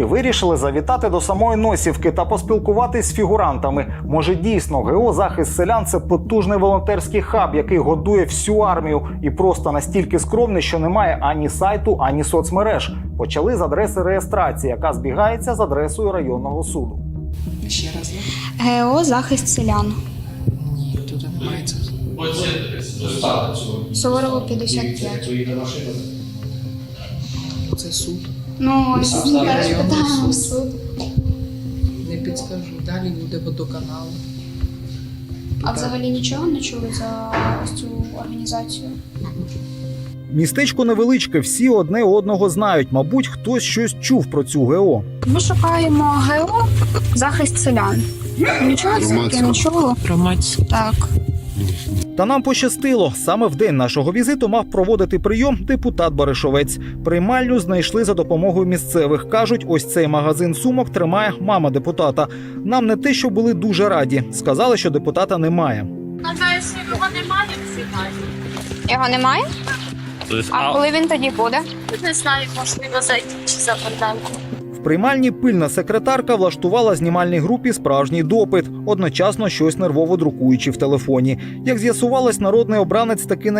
ми вирішили завітати до самої Носівки та поспілкуватись з фігурантами. Може, дійсно ГО захист селян це потужний волонтерський хаб, який годує всю армію і просто настільки скромний, що немає ані сайту, ані соцмереж. Почали з адреси реєстрації, яка збігається з адресою районного суду. Ще раз. ГО захист селян. Ні, тут немає це. Суворова 55. Це суд. Ну, районний питаємо суд. Не підскажу. Далі буде водоканал. А взагалі нічого не чули за ось цю організацію? Містечко невеличке, всі одне одного знають. Мабуть, хтось щось чув про цю ГО. Ми шукаємо ГО захист селян. Нічого не чули? Громадське. Так. Та нам пощастило. Саме в день нашого візиту мав проводити прийом депутат Баришовець. Приймальню знайшли за допомогою місцевих. кажуть, ось цей магазин сумок тримає мама депутата. Нам не те, що були дуже раді. Сказали, що депутата немає. Що його немає Його немає? А коли він тоді буде? Не знаю, можливо, зайти чи за банданку. Приймальні пильна секретарка влаштувала знімальній групі справжній допит, одночасно щось нервово друкуючи в телефоні. Як з'ясувалось, народний обранець таки на